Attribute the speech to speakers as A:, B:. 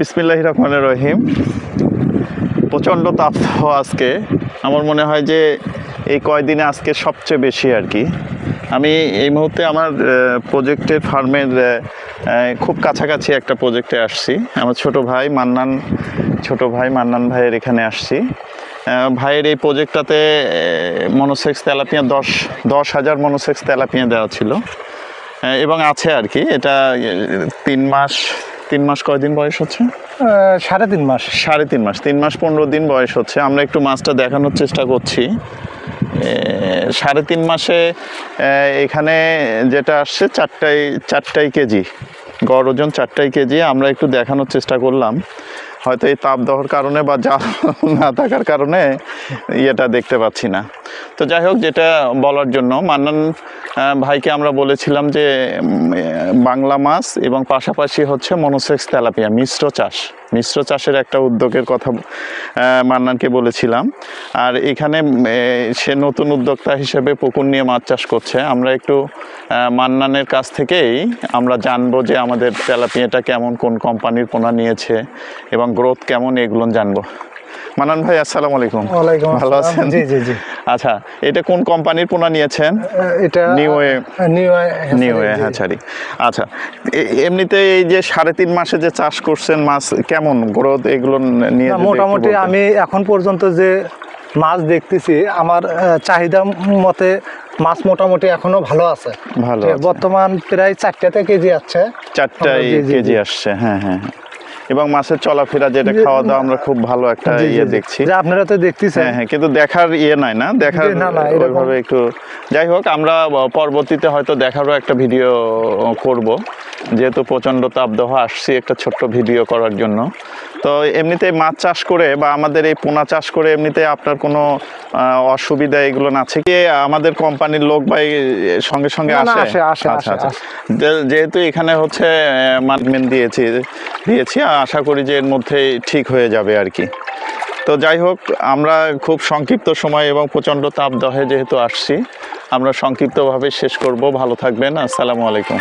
A: বিসমিল্লাহ রহমান রহিম। প্রচণ্ড তাপদাহ আজকে। আমার মনে হয় যে এই কয়দিনে আজকে সবচেয়ে বেশি আর কি। আমি এই মুহূর্তে আমার প্রজেক্টের ফার্মের খুব কাছাকাছি একটা প্রজেক্টে আসছি। আমার ছোট ভাই মান্নান, ছোট ভাই মান্নান ভাইয়ের এখানে আসছি। ভাইয়ের এই প্রজেক্টটাতে মনোসেক্স তেলাপিয়া দশ দশ হাজার মনোসেক্স তেলাপিয়া দেওয়া ছিল। এবং আছে আর কি। এটা তিন মাস তিন মাস কয়দিন বয়স হচ্ছে?
B: সাড়ে তিন মাস।
A: সাড়ে তিন মাস তিন মাস পনেরো দিন বয়স হচ্ছে। আমরা একটু মাছটা দেখানোর চেষ্টা করছি। সাড়ে তিন মাসে এখানে যেটা আসছে চারটাই চারটাই কেজি। গড় ওজন চারটাই কেজি আমরা একটু দেখানোর চেষ্টা করলাম। হয়তো এই তাপদহর কারণে বা জাল না থাকার কারণে ইয়েটা দেখতে পাচ্ছি না। তো যাই হোক, যেটা বলার জন্য, মান্নান ভাইকে আমরা বলেছিলাম যে বাংলা মাছ এবং পাশাপাশি হচ্ছে মনোসেক্স তেলাপিয়া, মিশ্র চাষ। মিশ্র চাষের একটা উদ্যোগের কথা মান্নানকে বলেছিলাম। আর এখানে সে নতুন উদ্যোক্তা হিসেবে পুকুর নিয়ে মাছ চাষ করছে। আমরা একটু মান্নানের কাছ থেকেই আমরা জানব যে আমাদের তেলাপিয়াটা কেমন, কোন কোম্পানির পোনা নিয়েছে এবং গ্রোথ কেমন, এগুলো জানব। মান্নান ভাই আসসালামু আলাইকুম।
B: ওয়ালাইকুম
A: ভালো আছেন?
B: জি জি জি।
A: আচ্ছা এটা কোন কোম্পানির পোনা নিয়েছেন?
B: এটা
A: new way
B: new way
A: new hatchery আচ্ছা এমনিতে এই যে সাড়ে তিন মাসে যে চাষ করছেন মাছ কেমন গ্রোথ এগুলো নিয়ে
B: মোটামুটি আমি এখন পর্যন্ত যে মাছ দেখতেছি আমার চাহিদা মতে মাছ মোটামুটি এখনও ভালো আছে।
A: ভালো।
B: বর্তমান প্রায় চারটাতে কেজি জি, জি,
A: কেজি আসছে হ্যাঁ হ্যাঁ হ্যাঁ। এবং মাছের চলাফেরা যেটা খাওয়া দাওয়া আমরা খুব ভালো একটা ইয়ে দেখছি।
B: আপনারা তো দেখতেছেন।
A: হ্যাঁ হ্যাঁ কিন্তু দেখার ইয়ে নাই না? দেখার ওইভাবে একটু যাই হোক আমরা পরবর্তীতে হয়তো দেখারও একটা ভিডিও করব। যেহেতু প্রচণ্ড তাপদাহ আসছি একটা ছোট্ট ভিডিও করার জন্য। তো এমনিতে মাছ চাষ করে বা আমাদের এই পোনা চাষ করে এমনিতে আপনার কোনো অসুবিধা এগুলো না আছে কি? আমাদের কোম্পানির লোক বা সঙ্গে সঙ্গে আসে? আচ্ছা আচ্ছা। যেহেতু এখানে হচ্ছে ম্যানেজমেন্ট দিয়েছি দিয়েছি আশা করি যে এর মধ্যে ঠিক হয়ে যাবে আর কি। তো যাই হোক আমরা খুব সংক্ষিপ্ত সময় এবং প্রচণ্ড তাপদহে যেহেতু আসছি আমরা সংক্ষিপ্তভাবে শেষ করব। ভালো থাকবেন আসসালামু আলাইকুম।